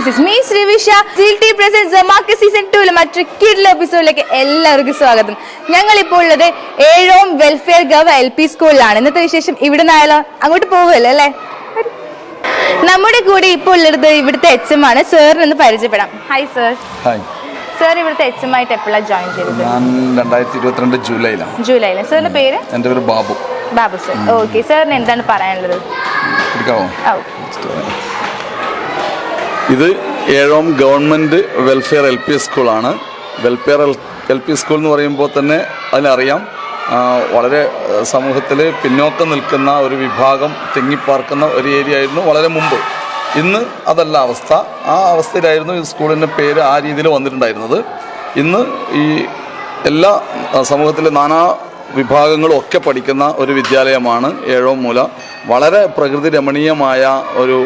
This is me ശ്രീവിഷ ജിൽ T present ജമാക്ക് season ടൂവിലെ മറ്റൊരു കിഡിലെ എപ്പിസോഡിലേക്ക് എല്ലാവർക്കും സ്വാഗതം. ഞങ്ങൾ ഇപ്പോൾ ഉള്ളത് Ezhome welfare gov L P സ്കൂളിലാണ് ഇന്നത്തെ വിശേഷം ഇവിടെ നിന്നായാലോ അങ്ങോട്ട് പോകുമല്ലോ അല്ലേ? നമ്മുടെ കൂടെ ഇപ്പോൾ ഉള്ളത് ഇവിടുത്തെ എച്ച് എം ആണ്. സാറിന് ഒന്ന് പരിചയപ്പെടാം. ഹായ് സർ ഹായ് സാർ ഇവിടുത്തെ എച്ച് എം ആയിട്ട് എപ്പോഴാണ് ജോയിൻ ചെയ്തത്? ഞാൻ രണ്ടായിരത്തി ഇരുപത്തിരണ്ട് ജൂലൈയിലാണ് സാറിന്റെ പേര്? എന്റെ പേര് ബാബു. ബാബു സർ ഓക്കെ സാറിന് എന്താണ് പറയാനുള്ളത്? ഓ ഇത് Ezhome government welfare L P സ്കൂളാണ്. വെൽഫെയർ എൽ പി സ്കൂൾ എന്ന് പറയുമ്പോൾ തന്നെ അതിനറിയാം വളരെ സമൂഹത്തിൽ പിന്നോക്കം നിൽക്കുന്ന ഒരു വിഭാഗം തിങ്ങിപ്പാർക്കുന്ന ഒരു ഏരിയ ആയിരുന്നു വളരെ മുമ്പ്. ഇന്ന് അതല്ല അവസ്ഥ. ആ അവസ്ഥയിലായിരുന്നു ഈ സ്കൂളിന്റെ പേര് ആ രീതിയിൽ വന്നിട്ടുണ്ടായിരുന്നത്. ഇന്ന് ഈ എല്ലാ സമൂഹത്തിലെ നാനാ വിഭാഗങ്ങളും ഒക്കെ പഠിക്കുന്ന ഒരു വിദ്യാലയമാണ് ഏഴോം മൂല. വളരെ പ്രകൃതി രമണീയമായ ഒരു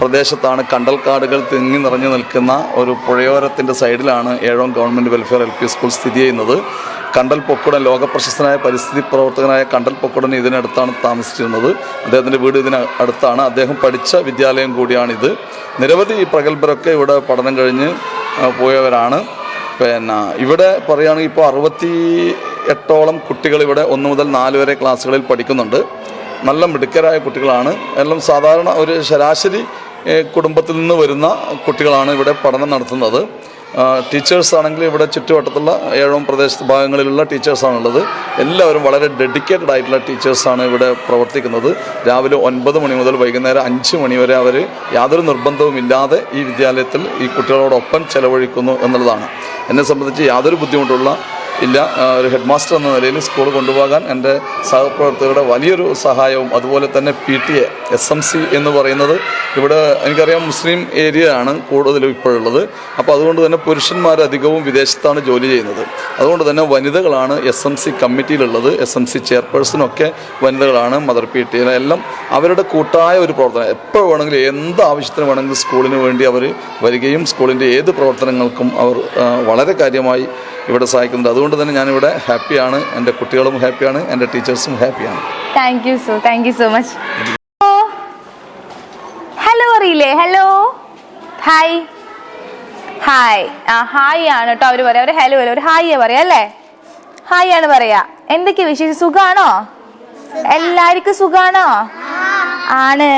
പ്രദേശത്താണ് കണ്ടൽക്കാടുകൾ തിങ്ങി നിറഞ്ഞു നിൽക്കുന്ന ഒരു പുഴയോരത്തിന്റെ സൈഡിലാണ് Ezhome government welfare L P school സ്ഥിതി ചെയ്യുന്നത്. കണ്ടൽ പൊക്കുടൻ ലോകപ്രശസ്തനായ പരിസ്ഥിതി പ്രവർത്തകനായ കണ്ടൽ പൊക്കുടൻ ഇതിനടുത്താണ് താമസിച്ചിരുന്നത്. അദ്ദേഹത്തിന്റെ വീട് ഇതിന് അടുത്താണ്. അദ്ദേഹം പഠിച്ച വിദ്യാലയം കൂടിയാണിത്. നിരവധി പ്രഗത്ഭരൊക്കെ ഇവിടെ പഠനം കഴിഞ്ഞ് പോയവരാണ്. പിന്നെ ഇവിടെ പറയുകയാണെങ്കിൽ ഇപ്പോൾ അറുപത്തി എട്ടോളം കുട്ടികൾ ഇവിടെ ഒന്ന് മുതൽ നാല് വരെ ക്ലാസ്സുകളിൽ പഠിക്കുന്നുണ്ട്. നല്ല മിടുക്കരായ കുട്ടികളാണ്. എല്ലാം സാധാരണ ഒരു ശരാശരി കുടുംബത്തിൽ നിന്ന് വരുന്ന കുട്ടികളാണ് ഇവിടെ പഠനം നടത്തുന്നത്. ടീച്ചേഴ്സ് ആണെങ്കിൽ ഇവിടെ ചുറ്റുവട്ടത്തുള്ള ഏഴോം പ്രദേശ ഭാഗങ്ങളിലുള്ള ടീച്ചേഴ്സാണുള്ളത് എല്ലാവരും വളരെ ഡെഡിക്കേറ്റഡ് ആയിട്ടുള്ള ടീച്ചേഴ്സാണ് ഇവിടെ പ്രവർത്തിക്കുന്നത്. രാവിലെ ഒൻപത് മണി മുതൽ വൈകുന്നേരം അഞ്ച് മണി വരെ അവർ യാതൊരു നിർബന്ധവുമില്ലാതെ ഈ വിദ്യാലയത്തിൽ ഈ കുട്ടികളോടൊപ്പം ചെലവഴിക്കുന്നു എന്നുള്ളതാണ്. എന്നെ സംബന്ധിച്ച് യാതൊരു ബുദ്ധിമുട്ടുള്ള ഇല്ല. ഒരു ഹെഡ് മാസ്റ്റർ എന്ന നിലയിൽ സ്കൂൾ കൊണ്ടുപോകാൻ എന്റെ സഹപ്രവർത്തകരുടെ വലിയൊരു സഹായവും അതുപോലെ തന്നെ P T A S M C എന്ന് പറയുന്നത് ഇവിടെ എനിക്കറിയാം മുസ്ലിം ഏരിയ ആണ് കൂടുതലും ഇപ്പോഴുള്ളത്. അപ്പോൾ അതുകൊണ്ട് തന്നെ പുരുഷന്മാർ അധികവും വിദേശത്താണ് ജോലി ചെയ്യുന്നത്. അതുകൊണ്ട് തന്നെ വനിതകളാണ് എസ് എം സി കമ്മിറ്റിയിലുള്ളത്. എസ് എം സി ചെയർപേഴ്സണൊക്കെ വനിതകളാണ് മദർ പി ടി എല്ലാം അവരുടെ കൂട്ടായ ഒരു പ്രവർത്തനം. എപ്പോൾ വേണമെങ്കിലും എന്ത് ആവശ്യത്തിന് വേണമെങ്കിലും സ്കൂളിന് വേണ്ടി അവർ വരികയും സ്കൂളിന്റെ ഏത് പ്രവർത്തനങ്ങൾക്കും അവർ വളരെ കാര്യമായി ഇവിടെ സഹായിക്കുന്നുണ്ട്. അതുകൊണ്ട് തന്നെ ഞാനിവിടെ ഹാപ്പിയാണ്. എന്റെ കുട്ടികളും ഹാപ്പിയാണ്. എന്റെ ടീച്ചേഴ്സും ഹാപ്പിയാണ്. Thank you so thank you so much hello അറിയില്ലേ? ഹലോ ഹായ് ഹായ് ആ ഹായ് ആണ് കേട്ടോ അവർ പറയാം. അവർ ഹലോ അല്ല? ഒരു ഹായ് പറയാം അല്ലേ? ഹായ് ആണ് പറയാ. എന്തൊക്കെ വിശേഷം? സുഖാണോ? എല്ലാവർക്കും സുഖാണോ? ആണ്.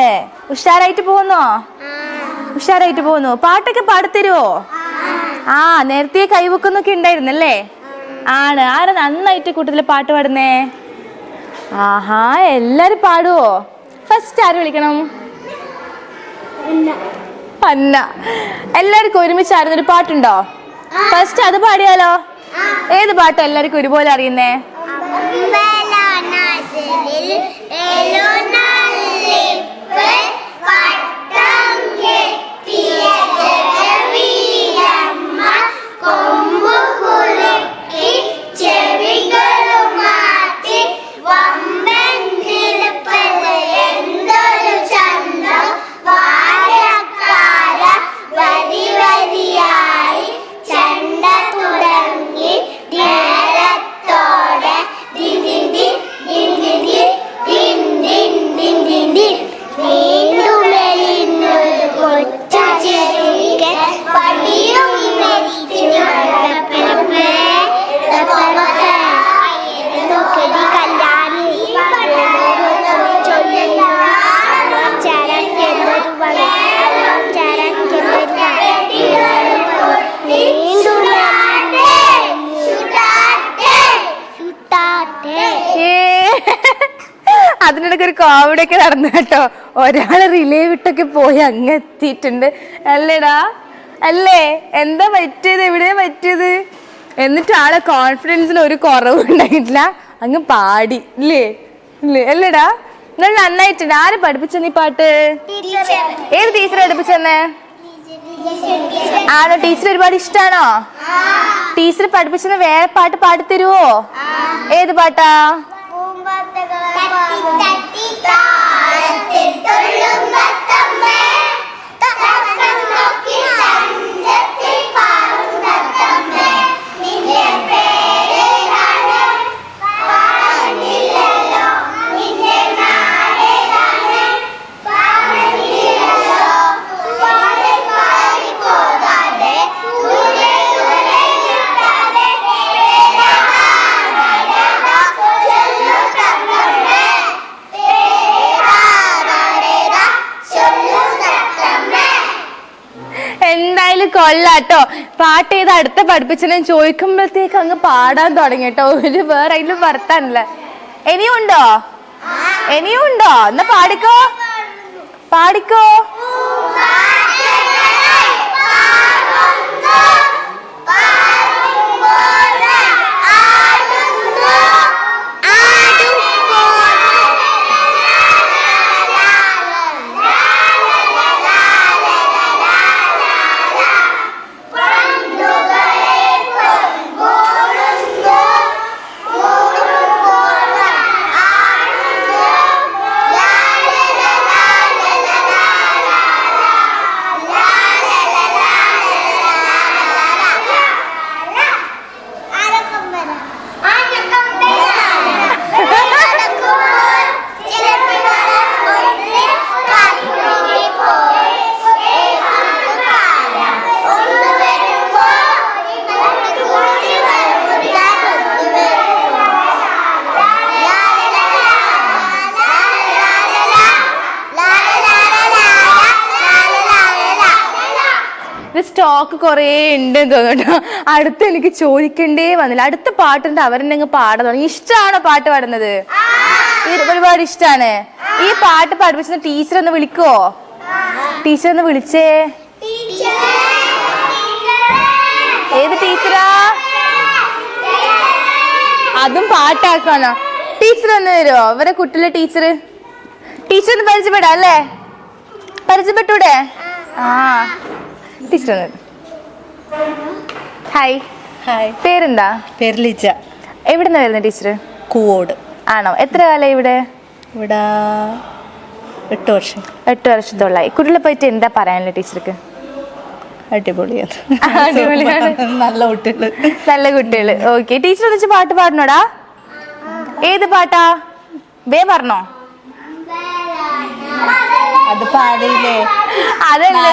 ഉഷാറായിട്ട് പോകുന്നോ? ഉഷാറായിട്ട് പോകുന്നു. പാട്ടൊക്കെ പാടിത്തരുവോ? ആ നേരത്തെ കൈവക്കുന്നൊക്കെ ഉണ്ടായിരുന്നല്ലേ? ആണ്. ആരാ നന്നായിട്ട് കൂട്ടത്തിൽ പാട്ട് പാടുന്നേ? ആഹാ എല്ലാരും പാടുവോ? ഫസ്റ്റ് ആര് വിളിക്കണം? അന്ന. എല്ലാവർക്കും ഒരുമിച്ച് ആരുന്ന ഒരു പാട്ടുണ്ടോ ഫസ്റ്റ് അത് പാടിയാലോ? ഏത് പാട്ടാ എല്ലാവർക്കും ഒരുപോലെ അറിയുന്നേ? ഒക്കെ നടന്നു കേട്ടോ. ഒരാൾ റിലേ വിട്ടൊക്കെ പോയി അങ്ങ് എത്തിയിട്ടുണ്ട്. അല്ലേടാ അല്ലേ? എന്താ പറ്റിയത്? എവിടെയാ പറ്റിയത്? എന്നിട്ട് ആളെ കോൺഫിഡൻസിൽ ഒരു കുറവും ഉണ്ടായിട്ടില്ല. അങ്ങ് പാടി. ഇല്ലേ? ഇല്ലേ? അല്ലേടാ നിങ്ങൾ നന്നായിട്ടുണ്ട്. ആര് പഠിപ്പിച്ചെന്ന് ഈ പാട്ട്? ഏത് ടീച്ചർ പഠിപ്പിച്ചെന്നേ? ആണോ? ടീച്ചർ ഒരുപാട് ഇഷ്ടാണോ? ടീച്ചർ പഠിപ്പിച്ചെന്ന് വേറെ പാട്ട് പാടി പാടിത്തരുവോ? ഏത് പാട്ടാ? താരത്തിൽ തുള്ളുമ്പ എന്തായാലും കൊള്ളാട്ടോ. പാട്ട് ചെയ്ത് അടുത്ത പഠിപ്പിച്ചനെ ചോദിക്കുമ്പോഴത്തേക്ക് അങ്ങ് പാടാൻ തുടങ്ങി കേട്ടോ. ഒരു വേറെ അതിലും വർത്താനില്ല. ഇനിയുണ്ടോ? ഇനിയുണ്ടോ? എന്നാ പാടിക്കോ. പാടിക്കോ. സ്റ്റോക്ക് കുറേ ഉണ്ട് തോന്നുന്നു അടുത്ത് എനിക്ക് ചോദിക്കണ്ടേ വന്നില്ല. അടുത്ത പാട്ടുണ്ട് അവരെന്നെ പാടാൻ തുടങ്ങി. ഇഷ്ടമാണോ പാട്ട് പാടുന്നത്? ഒരുപാട് ഇഷ്ടാണ്. ഈ പാട്ട് പഠിപ്പിച്ച ടീച്ചർ ഒന്ന് വിളിക്കോ? ടീച്ചർ ഒന്ന് വിളിച്ചേ. ഏത് ടീച്ചറാ? അതും പാട്ടാക്കാനോ. ടീച്ചർ ഒന്ന് വരുമോ ഇവരെ കുട്ടിലെ ടീച്ചർ. ടീച്ചർ ഒന്ന് പരിചയപ്പെടാം അല്ലേ? പരിചയപ്പെട്ടൂടെ? ആ. ടീച്ചർ ഒന്ന് ഹായ് ഹായ് പേരെന്താ? പേര് ലിജ. എവിടുന്ന വരുന്നത് ടീച്ചർ കൂവോട്. ആണോ? എത്ര കാലം ഇവിടെ? ഇവിടെ എട്ട് വർഷം. എട്ട് വർഷത്തോളായി. കുട്ടികളെ പറ്റി എന്താ പറയാനുള്ള ടീച്ചർക്ക്? അടിപൊളിയാണ്. അടിപൊളിയാണ്. നല്ല കുട്ടികൾ നല്ല കുട്ടികൾ. ഓക്കെ. ടീച്ചർ വെച്ച് പാട്ട് പാടണോടാ? ഏത് പാട്ടാ? വേ പറഞ്ഞോ അത് പാടിയില്ലേ അതല്ലേ.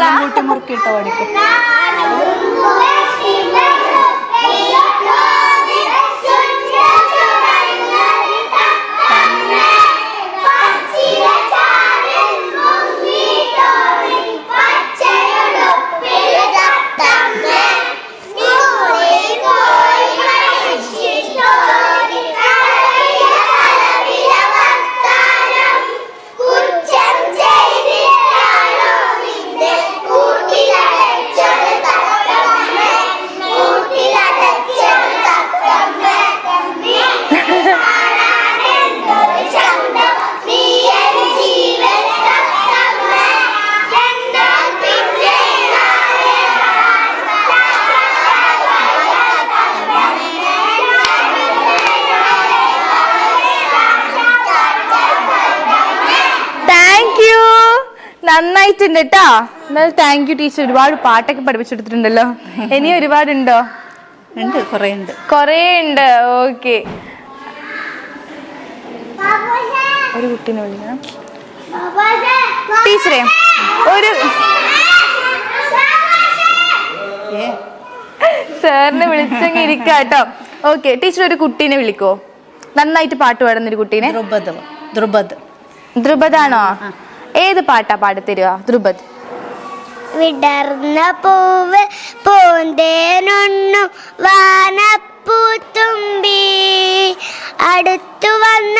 മുറുക്കിട്ട് കൂട്ടി happy കേട്ടോ എന്നാൽ താങ്ക് യു ടീച്ചർ ഒരുപാട് പാട്ടൊക്കെ പഠിപ്പിച്ചെടുത്തിട്ടുണ്ടല്ലോ. ഇനി ഒരുപാടുണ്ടോ? ഉണ്ട് കുറേ ഉണ്ട് കൊറേ ഉണ്ട് ഓക്കെ ഒരു കുട്ടീനെ വിളിക്കണം ടീച്ചറേ ഒരു സാറിനെ വിളിച്ചങ്ങ് ഇരിക്കാം കേട്ടോ. ഓക്കെ ടീച്ചർ ഒരു കുട്ടീനെ വിളിക്കോ. നന്നായിട്ട് പാട്ട് പാടുന്ന ഒരു കുട്ടീനെ. ദ്രുപദ്. ദ്രുപദ്. ദ്രുപദാണോ? ഏത് പാട്ടാ പാടിത്തരുക? ദ്രുപദ്. വിടർന്ന പൂവ് പൂന്തേനൊന്നു വാനപ്പൂത്തുമ്പി അടുത്തു വന്ന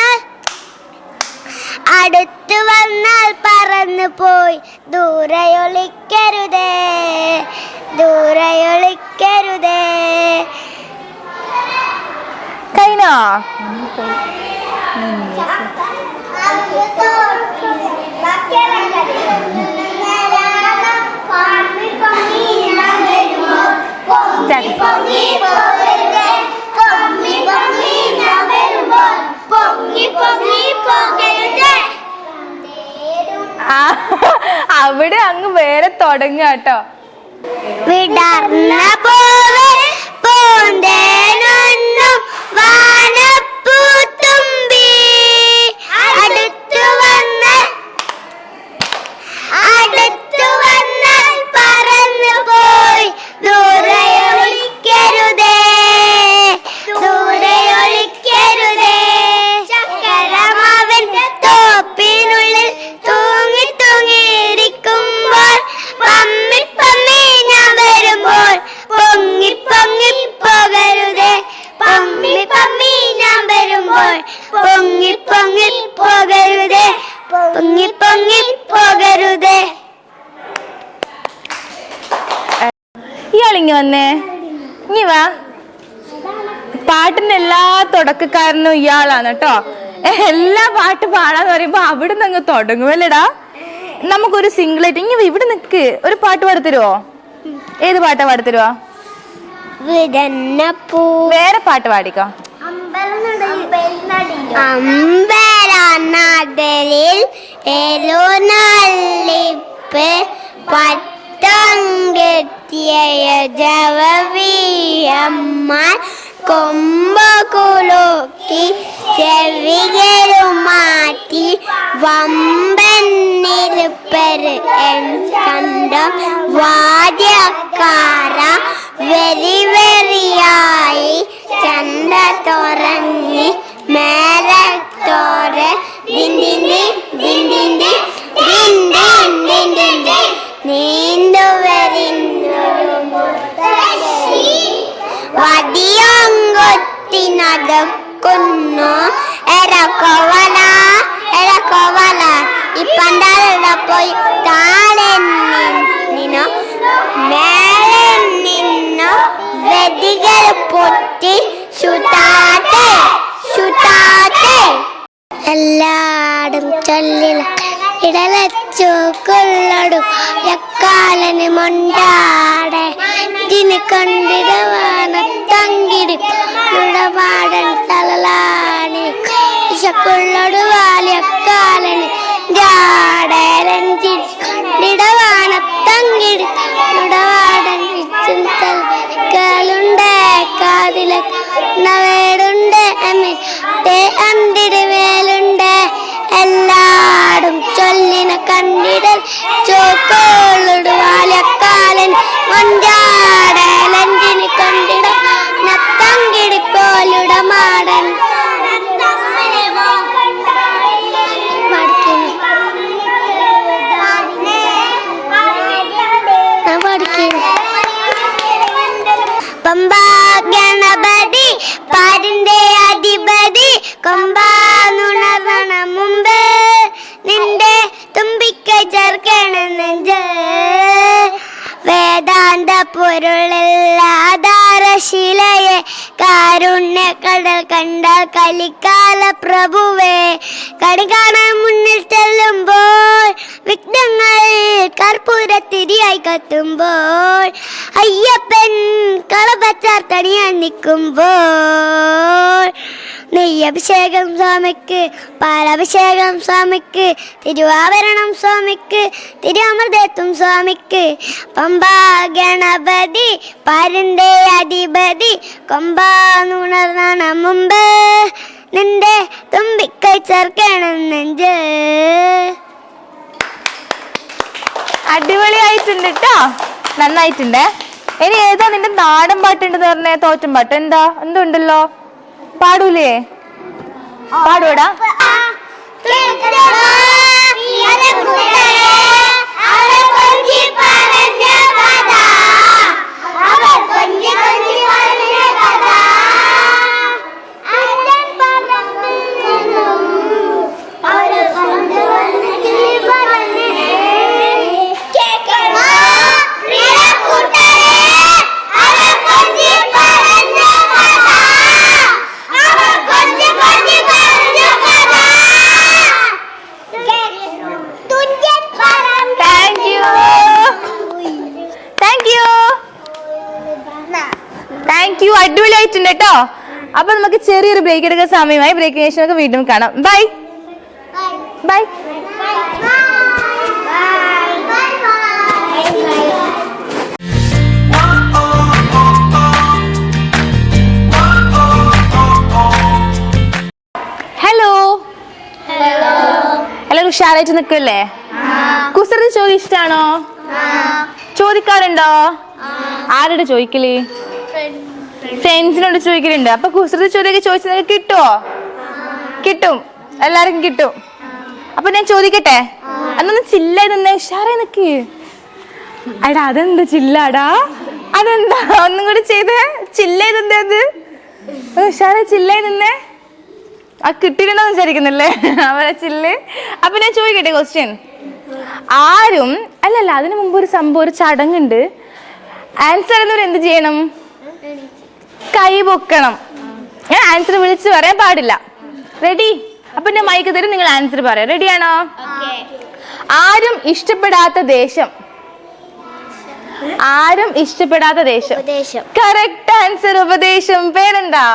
അടുത്തു വന്നാൽ പറന്നു പോയി. ദൂരയൊളിക്കരുതേ. ദൂരയൊളിക്കരുതേ. കഴിഞ്ഞോ അവിടെ അങ്ങ് വേറെ തുടങ്ങാട്ടോ വിടർന്ന ഇയാളാണ് കേട്ടോ എല്ലാ പാട്ട് പാടാന്ന് പറയുമ്പോ അവിടുന്ന് അങ്ങ് തുടങ്ങുമല്ലടാ നമുക്കൊരു സിംഗിളായിട്ട് ഇങ്ങനെ ഇവിടെ നിക്ക്. ഒരു പാട്ട് പാടത്തരുവോ? ഏത് പാട്ടാ പാടത്തരുവോ? വേറെ പാട്ട് പാടിക്കോ. അമ്പലനടലിൽ ഏലോ നള്ളിപ്പ് പട്ടങ്കെത്തിയ ജവവിയമ്മ കൊമ്പകുലുക്കി ചെവികളും മാറ്റി വമ്പന്നിരുപ്പര് കണ്ട വാദ്യക്കാര വെരി വെറിയായി ചണ്ട തുറങ്ങി മേലത്തോടെ ദിന്ദിന്തി നീണ്ടു വരിന്നൊരു മുത്തശ്ശി വടിയങ്കൊത്തി നടക്കുന്നു എരക്കോവല എരക്കോവല പണ്ടാളുടെ പോയി താഴെ നിന്നോ മേലെ നിന്നോ വെടികൾ പൊട്ടി ശുതാത്തെ ശുതാത്തെ എല്ലാടും ചൊല്ലില ഇടലച്ചു കൊള്ളടും എക്കാലന് മൊണ്ടാടെ ഇതിന് കണ്ടിടവാന തങ്കിടി ഇടപാടൻ തളലാണി ഇശക്കൊള്ളടു വാലിയക്കാലന് ജാടലഞ്ചിടവാന തങ്കിടി ഇടപാടൻ പിച്ചും തലക്കാലുണ്ട് കാതില നവേടുണ്ട് അമ്മ വേലുണ്ട് എല്ലാടും ചൊല്ലിന കണ്ടിടൽ ചോക്കോളുടു വാലക്കാലൻ കലിക്കാല പ്രഭുവേ. കണി കാണാൻ മുന്നിൽ ചെല്ലുമ്പോൾ വിഘ്നങ്ങൾ കർപ്പൂര തിരിയായി കത്തുമ്പോൾ അയ്യപ്പൻ കളപച്ചാർത്തണിയാൻ നിൽക്കുമ്പോൾ നെയ്യഭിഷേകം സ്വാമിക്ക് പാലഭിഷേകം സ്വാമിക്ക് തിരുവാഭരണം സ്വാമിക്ക് തിരുവമൃതത്വം സ്വാമിക്ക്. പമ്പാ ഗണപതി പാരന്റെ അധിപതി കൊമ്പാന്നുണർന്ന മുമ്പ്. നിന്റെ തുമ്പിക്കൈ ചേർക്കണം നെഞ്ച്. അടിപൊളിയായിട്ടുണ്ട് കേട്ടോ നന്നായിട്ടുണ്ട്. ഇനി ഏതാ നിന്റെ നാടൻ പാട്ടുണ്ട് പറഞ്ഞേ? തോറ്റം പാട്ട്. എന്താ? എന്തുണ്ടല്ലോ? പാടൂലേ? പാടൂടാ താങ്ക് ചെറിയൊരു ബ്രേക്ക് എടുക്കുന്ന സമയമായി ബ്രേക്കിന് ശേഷം നമുക്ക് വീണ്ടും കാണാം. ബൈ ബൈ ഹലോ എല്ലാവരും ഉഷാറായിട്ട് നിൽക്കല്ലേ കുസൃതി ചോദ്യം ഇഷ്ടാണോ ചോദിക്കാറുണ്ടോ? ആരോട് ചോദിക്കൽ? ഫ്രണ്ട്സിനോട് ചോദിക്കലുണ്ട്. അപ്പൊ കുസൃതി ചോദ്യമൊക്കെ ചോദിച്ചത് കിട്ടുമോ കിട്ടും. എല്ലാവർക്കും കിട്ടും. അപ്പൊ ഞാൻ ചോദിക്കട്ടെ? അന്നൊന്ന് ചില്ലായി നിന്നേ ഉഷാറായി നിക്ക്. അടാ അതെന്താ ചില്ലാടാ? അതെന്താ? ഒന്നും കൂടി ചെയ്തേ. ചില്ലായി നിന്നേ അത് ഉഷാറായി ചില്ലായി നിന്നേ. ആ കിട്ടിയിട്ടുണ്ടോ വിചാരിക്കുന്നില്ലേ? അവരെ ചില്ല്. അപ്പൊ ഞാൻ ചോദിക്കട്ടെ ക്വസ്റ്റ്യൻ ആരും അല്ലല്ല അതിനു മുമ്പ് ഒരു സംഭവം ഒരു ചടങ്ങുണ്ട്. ആൻസർ എന്നവർ എന്ത് ചെയ്യണം? കൈ പൊക്കണം. ഞാൻ ആൻസർ വിളിച്ച് പറയാൻ പാടില്ല. റെഡി അപ്പൊ ഞാൻ മൈക്ക് തരും നിങ്ങൾ ആൻസർ പറയാം. റെഡിയാണോ ആരും ഇഷ്ടപ്പെടാത്ത ദേശം ആരും ഇഷ്ടപ്പെടാത്ത ദേശം കറക്റ്റ് ആൻസർ ഉപദേശം. പേരെന്താ?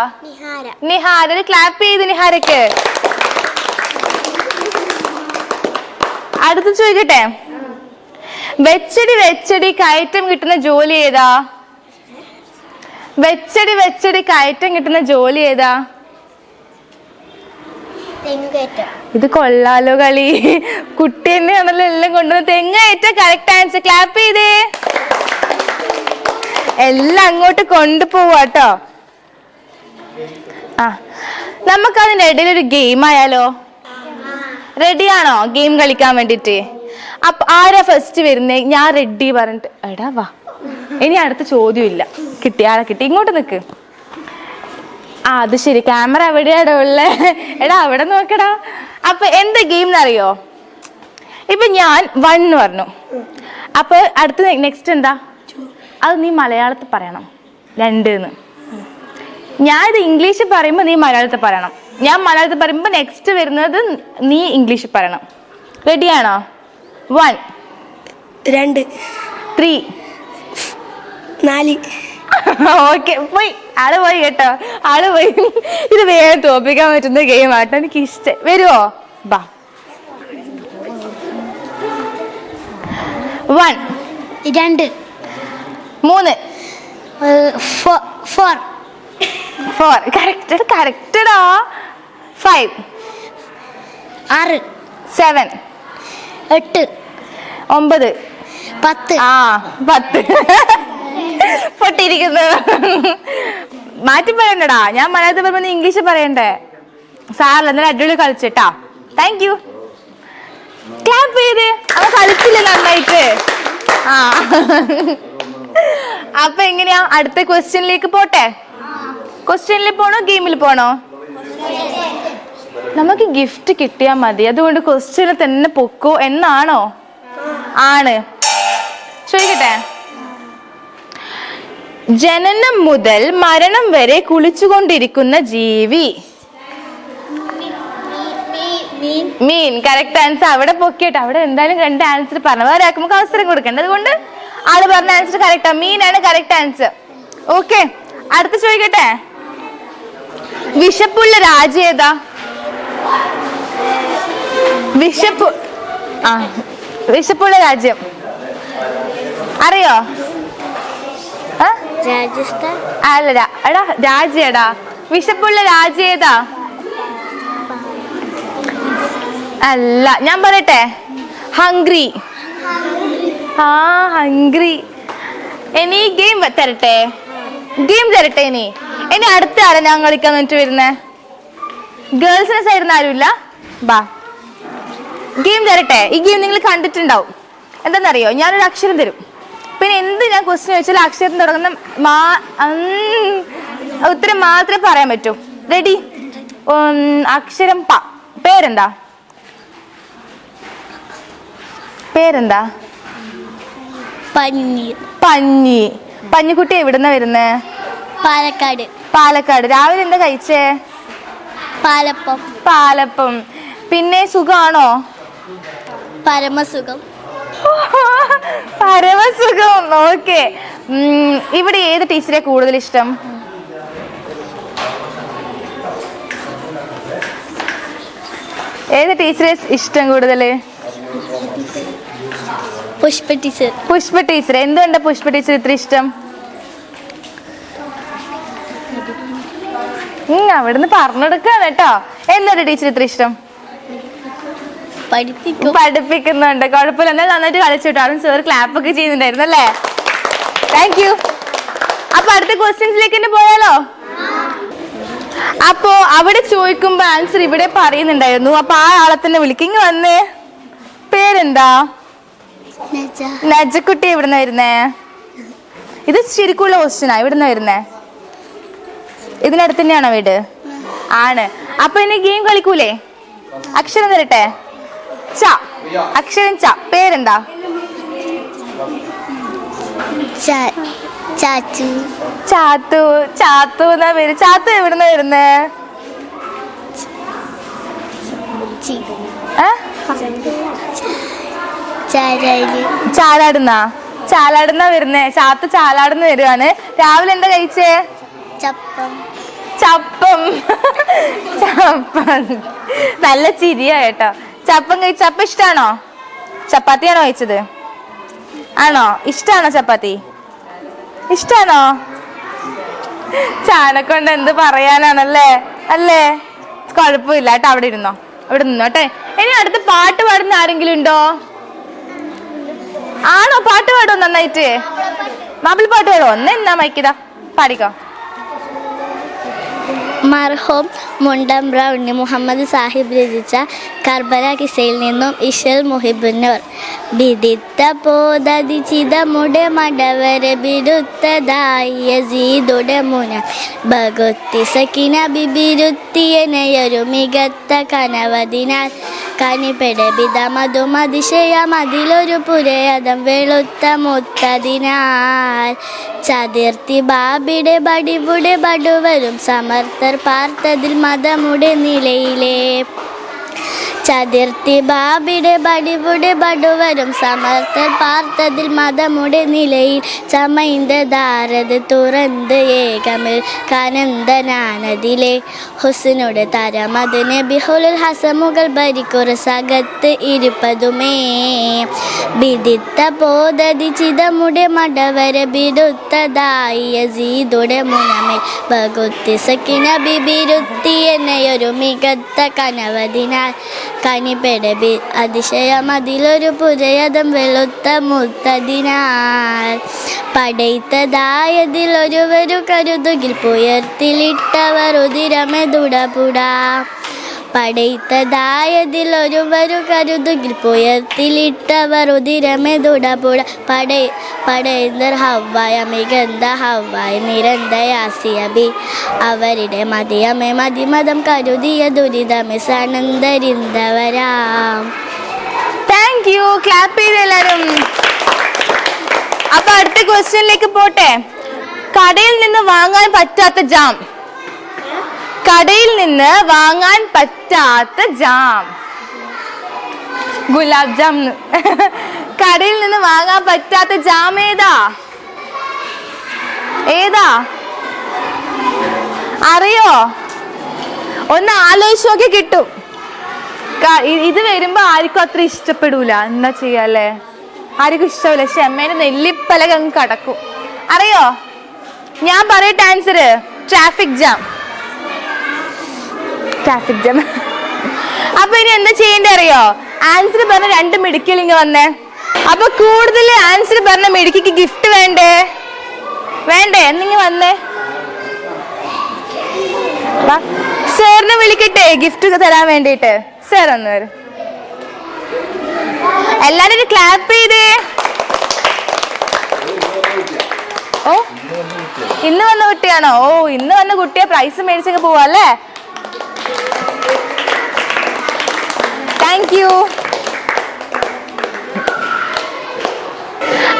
നിഹാര. ഒരു ക്ലാപ്പ് ചെയ്ത് നിഹാരക്ക്. അടുത്ത് ചോദിക്കട്ടെ? വെച്ചടി വെച്ചടി കയറ്റം കിട്ടുന്ന ജോലി ഏതാ? വെച്ചടി വെച്ചടി. കയറ്റം കിട്ടുന്ന ജോലി ഏതാ? ഇത് കൊള്ളാലോ കളി. കുട്ടി തന്നെയാണല്ലോ എല്ലാം കൊണ്ടുവന്ന് തെങ്ങ് ഏറ്റവും കറക്റ്റ് ആൻസർ ക്ലാപ്പ് ചെയ്തേ. എല്ലാം അങ്ങോട്ട് കൊണ്ടുപോവാട്ടോ ആ നമുക്ക് അതിനിടയിൽ ഒരു ഗെയിം ആയാലോ? റെഡിയാണോ ഗെയിം കളിക്കാൻ വേണ്ടിട്ട് അപ്പൊ ആരാ ഫസ്റ്റ് വരുന്നേ? ഞാൻ റെഡി പറഞ്ഞിട്ട്. എടാ വാ. ഇനി അടുത്ത ചോദ്യമില്ല. കിട്ടി ആളെ കിട്ടി. ഇങ്ങോട്ട് നിക്ക്. ആ അത് ശരി. ക്യാമറ എവിടെയാടോ ഉള്ളേ? എടാ അവിടെ നോക്കടാ. അപ്പൊ എന്ത് ഗെയിം എന്നറിയോ ഇപ്പൊ ഞാൻ വൺ എന്ന് പറഞ്ഞു. അപ്പൊ അടുത്ത നെക്സ്റ്റ് എന്താ? അത് നീ മലയാളത്തിൽ പറയണം. രണ്ട് എന്ന് ഞാൻ ഇത് ഇംഗ്ലീഷിൽ പറയുമ്പോൾ നീ മലയാളത്തിൽ പറയണം. ഞാൻ മലയാളത്തിൽ പറയുമ്പോൾ നെക്സ്റ്റ് വരുന്നത് നീ ഇംഗ്ലീഷിൽ പറയണം. റെഡിയാണോ വൺ രണ്ട്. ത്രീ നാല്. ഓക്കെ പോയി. ആൾ പോയി കേട്ടോ. ആൾ പോയി. ഇത് വേഗം തോപ്പിക്കാൻ പറ്റുന്ന ഗെയിം ആട്ടോ എനിക്ക് ഇഷ്ടം വരുവോ? ബാ. വൺ രണ്ട്. മൂന്ന്. ഫോർ ഫോർ കറക്റ്റ് കറക്റ്റഡാ ഫൈവ് ആറ്. സെവൻ എട്ട്. ഒമ്പത്. പത്ത്. ആ പത്ത്. പൊട്ടിയിരിക്കുന്നു മാറ്റി പറയണ്ടടാ. ഞാൻ മലയാളത്തിൽ പറയുമ്പോൾ ഇംഗ്ലീഷ് പറയണ്ടേ. സാറിൽ എന്നാലും അടിപൊളി കളിച്ചിട്ടാ. താങ്ക് യു ക്ലാപ്പ് ചെയ്ത്. അവ കളിച്ചില്ല നന്നായിട്ട്. ആ. അപ്പൊ എങ്ങനെയാ? അടുത്ത ക്വസ്റ്റ്യനിലേക്ക് പോട്ടെ. ക്വസ്റ്റ്യനിൽ പോണോ ഗെയിമിൽ പോണോ? നമുക്ക് ഗിഫ്റ്റ് കിട്ടിയാൽ മതി. അതുകൊണ്ട് ക്വസ്റ്റ്യനിൽ തന്നെ പൊക്കോ എന്നാണോ? ആണ്. ചോദിക്കട്ടെ. ജനനം മുതൽ മരണം വരെ കുളിച്ചുകൊണ്ടിരിക്കുന്ന ജീവി. മീൻ. കറക്റ്റ് ആൻസർ അവിടെ പൊക്കിയിട്ട് അവിടെ എന്തായാലും രണ്ട് ആൻസർ പറഞ്ഞു. നമുക്ക് അവസരം കൊടുക്കണ്ട അതുകൊണ്ട് ആൾ പറഞ്ഞ ആൻസർ കറക്റ്റാ മീനാണ് കറക്റ്റ് ആൻസർ ഓക്കെ അടുത്ത് ചോദിക്കട്ടെ? വിശപ്പുള്ള രാജ്യം ഏതാ? വിശപ്പ് ആ. വിശപ്പുള്ള രാജ്യം. അറിയോ? അല്ല എടാ രാജേടാ വിശപ്പുള്ള രാജേതാ അല്ല ഞാൻ പറയട്ടെ. ഹംഗ്രി ആ ഹംഗ്രി ഇനി ഗെയിം തരട്ടെ. ഗെയിം തരട്ടെ ഇനി. ഇനി അടുത്ത ആരാ ഞാൻ കളിക്കാൻ വേണ്ടി വരുന്നേ? ഗേൾസിനെ സൈഡിൽ ആരുമില്ല? ബാ. ഗെയിം തരട്ടെ. ഈ ഗെയിം നിങ്ങൾ കണ്ടിട്ടുണ്ടാവും. എന്താണെന്നറിയോ? ഞാനൊരു അക്ഷരം തരും. പിന്നെ എന്ത് ഞാൻ ക്വസ്റ്റ്യൻ ചോദിച്ചാൽ അക്ഷരം തുടങ്ങുന്ന മാ ഉത്തരം മാത്രമേ പറയാൻ പറ്റൂ. റെഡി അക്ഷരം പ. പേരെന്താ? പേരെന്താ? പഞ്ഞി പഞ്ഞി പഞ്ഞിക്കുട്ടി എവിടുന്ന വരുന്നേ? പാലക്കാട്. പാലക്കാട്. രാവിലെ എന്താ കഴിച്ചേ? പാലപ്പം. പാലപ്പം. പിന്നെ സുഖാണോ? പരമസുഖം. പരമസുഖം. ഓക്കെ. ഇവിടെ ഏത് ടീച്ചറെ കൂടുതൽ ഇഷ്ടം? ഏത് ടീച്ചറെ ഇഷ്ടം കൂടുതൽ? പുഷ്പ ടീച്ചർ. പുഷ്പ ടീച്ചർ എന്തുകൊണ്ട് പുഷ്പ ടീച്ചർ ഇത്ര ഇഷ്ടം? ഉം, അവിടുന്ന് പറഞ്ഞെടുക്കാണ് കേട്ടോ. എന്തുകൊണ്ട് ടീച്ചർ ഇത്ര ഇഷ്ടം? പഠിപ്പിക്കുന്നുണ്ട്. കുഴപ്പമില്ല. എന്നാൽ നന്നായിട്ട് കളിച്ചിട്ടോ. അതും സാർ ക്ലാപ്പ് ഒക്കെ ചെയ്യുന്നുണ്ടായിരുന്നു അല്ലേ? താങ്ക് യു അപ്പൊ അടുത്ത ക്വസ്റ്റ്യൻസിലേക്ക് തന്നെ പോയാലോ? അപ്പോ അവിടെ ചോദിക്കുമ്പോ ആൻസർ ഇവിടെ പറയുന്നുണ്ടായിരുന്നു. അപ്പൊ ആ ആളെ തന്നെ വിളിക്കും. ഇങ്ങ് വന്നേ. പേരെന്താ? നജക്കുട്ടി എവിടുന്ന വരുന്നേ? ഇത് ശരിക്കുള്ള ക്വസ്റ്റ്യനാ എവിടുന്ന വരുന്നേ? ഇതിനടുത്ത് തന്നെയാണോ വീട്? ആണ്. അപ്പൊ ഇനി ഗെയിം കളിക്കൂലേ? അക്ഷരം തരട്ടെ? ച. അക്ഷരം ച. പേരെന്താ? ചാത്തു ചാത്തു. ചാത്തു എന്നാ പേര്? ചാത്തു എവിടുന്ന വരുന്നേ? ചാലാടുന്ന? ചാലാടുന്ന വരുന്നേ? ചാത്ത് ചാലാടുന്ന വരുവാണ്. രാവിലെ എന്താ കഴിച്ചേ? ചപ്പം. ചപ്പം. ചപ്പം. നല്ല ചിരിയാ കേട്ടോ. ചപ്പം ചപ്പം ഇഷ്ടാണോ? ചപ്പാത്തിയാണോ കഴിച്ചത്? ആണോ? ഇഷ്ടാണോ ചപ്പാത്തി? ഇഷ്ടാണോ? ചാനക്കൊണ്ട് എന്ത് പറയാനാണല്ലേ? അല്ലേ? കുഴപ്പമില്ല. കേട്ടോ അവിടെ ഇരുന്നോ. അവിടെ നിന്നോട്ടെ ഇനി അടുത്ത് പാട്ട് പാടുന്ന ആരെങ്കിലും ഉണ്ടോ? ആണോ? പാട്ട് പാടോ നന്നായിട്ട്? മാപ്പിൾ പാട്ട് പാടുമോ ഒന്ന് എന്നാ മൈക്കിതാ പാടിക്കോ. മർഹോം മുണ്ടം ഉണ്ണി മുഹമ്മദ് സാഹിബ് രചിച്ച കർബല കിസയിൽ നിന്നും ഇഷൽ മുഹിബുന്നൂർ വിദിത്ത പോതതി ചിതമുടെ മടവര ബിരുത്തതായി യസീദുടെ മുന. ഭഗുത്തി സക്കിന ബിബിരുത്തിയനയൊരു മികത്ത കനവതിനാൽ കനിപ്പെടബിത പിതമതും അതിശയമതിലൊരു പുരയതം വെളുത്ത മുത്തതിനാൽ ചതിർത്തി ബാബിയുടെ ബടിവുടെ ബടുവരും സമർത്ഥർ പാർത്തതിൽ മതമുടെ നിലയിലെ. ചതിർത്തി ബാബിടെ ബടിവുടെ ബടുവരും സമർത്ഥർ പാർത്തതിൽ മതമുടെ നിലയിൽ ചമൈന്ത ധാരത് തുറന്ത് ഏകമിൽ കനന്ദനാനതിലെ ഹുസിനുടെ തരമതിന് ബിഹുലുൽ ഹസമുകൾ ഭരിക്കുറ സകത്ത് ഇരുപ്പതുമേ. ബിദിത്ത പോതതി ചിതമുടെ മടവര ബിരുത്തതായ ജീതുടെ മുനമേ ഭഗുത്തി സഖിന ബിബിരുത്തി എന്നയൊരു മികത്ത കനവതിനാൽ കനിപ്പെടബി അതിശയം അതിലൊരു പുരയതം വെളുത്ത മുത്തതിനാൽ. പടയ്ത്തതായതിലൊരുവരു കരുതുകിൽ പുയർത്തിലിട്ടവർ ഉദിരമെതുടപുടാ പടയ്ത്തതായതിലൊരുവരു കരുതുകിൽ പുയർത്തിലിട്ടവർ ഉദിരമെതുടപുട പടൈ. പടൈന്തർ ഹവായ മികന്ത ഹവായ നിരന്തയാസിയബി അവരുടെ മതിയമേ മതിമതം കരുതിയ ദുരിതമേ സനന്തരിന്തവരാം താങ്ക് യു ക്ലാപ്പ് ചെയ്ത് എല്ലാവരും അപ്പൊ അടുത്ത ക്വസ്റ്റ്യനിലേക്ക് പോട്ടെ. കടയിൽ നിന്ന് വാങ്ങാൻ പറ്റാത്ത ജാം. കടയിൽ നിന്ന് വാങ്ങാൻ പറ്റാത്ത ജാം. ഗുലാബ് ജാം. കടയിൽ നിന്ന് വാങ്ങാൻ പറ്റാത്ത ജാം ഏതാ? ഏതാ? അറിയോ? ഒന്ന് ആലോചിച്ചൊക്കെ കിട്ടും. ഇത് വരുമ്പോ ആർക്കും അത്ര ഇഷ്ടപ്പെടൂല. എന്താ ചെയ്യാല്ലേ ആർക്കും ഇഷ്ടമില്ല ക്ഷമേന്റെ നെല്ലിപ്പലക കടക്കും. അറിയോ? ഞാൻ പറയട്ടെ answer traffic jam traffic jam അപ്പൊ ഇനി എന്താ ചെയ്യേണ്ടത് അറിയോ? ആൻസർ പറഞ്ഞ രണ്ട് മിടുക്കിൽ വന്നേ. അപ്പൊ കൂടുതൽ ആൻസർ പറഞ്ഞ മിടുക്കിക്ക് ഗിഫ്റ്റ് വേണ്ടേ? വേണ്ടേ? എന്നിങ്ങ് വന്നേ. സാറിനെ വിളിക്കട്ടെ. ഗിഫ്റ്റ് തരാൻ വേണ്ടിട്ട് സാർ ഒന്ന് വരും. എല്ലാരും ഒരു ക്ലാപ്പ് ചെയ്തേ. ഓ ഇന്ന് വന്ന കുട്ടിയാണോ? ഓ ഇന്ന് വന്ന കുട്ടിയെ പ്രൈസ് മേടിച്ചൊക്കെ പോവാ അല്ലേ? താങ്ക് യു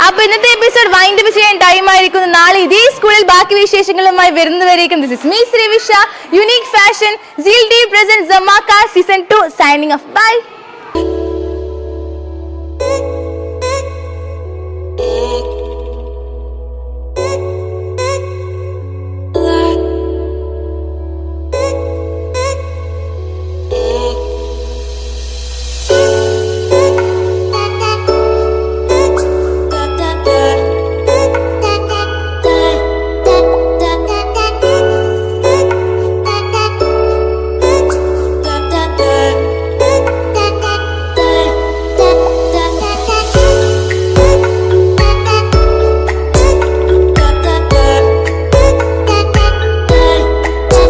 അപ്പൊ ഇന്നത്തെ എപ്പിസോഡ് വൈൻഡ് അപ്പ് ചെയ്യാൻ ടൈം ആയിരിക്കുന്നു. നാളെ ഇതേ സ്കൂളിൽ ബാക്കി വിശേഷങ്ങളുമായി വരുന്നവരേക്കും this is me Sreevisha unique fashion zeal D present ജമാക്ക season two signing off bye Thank you.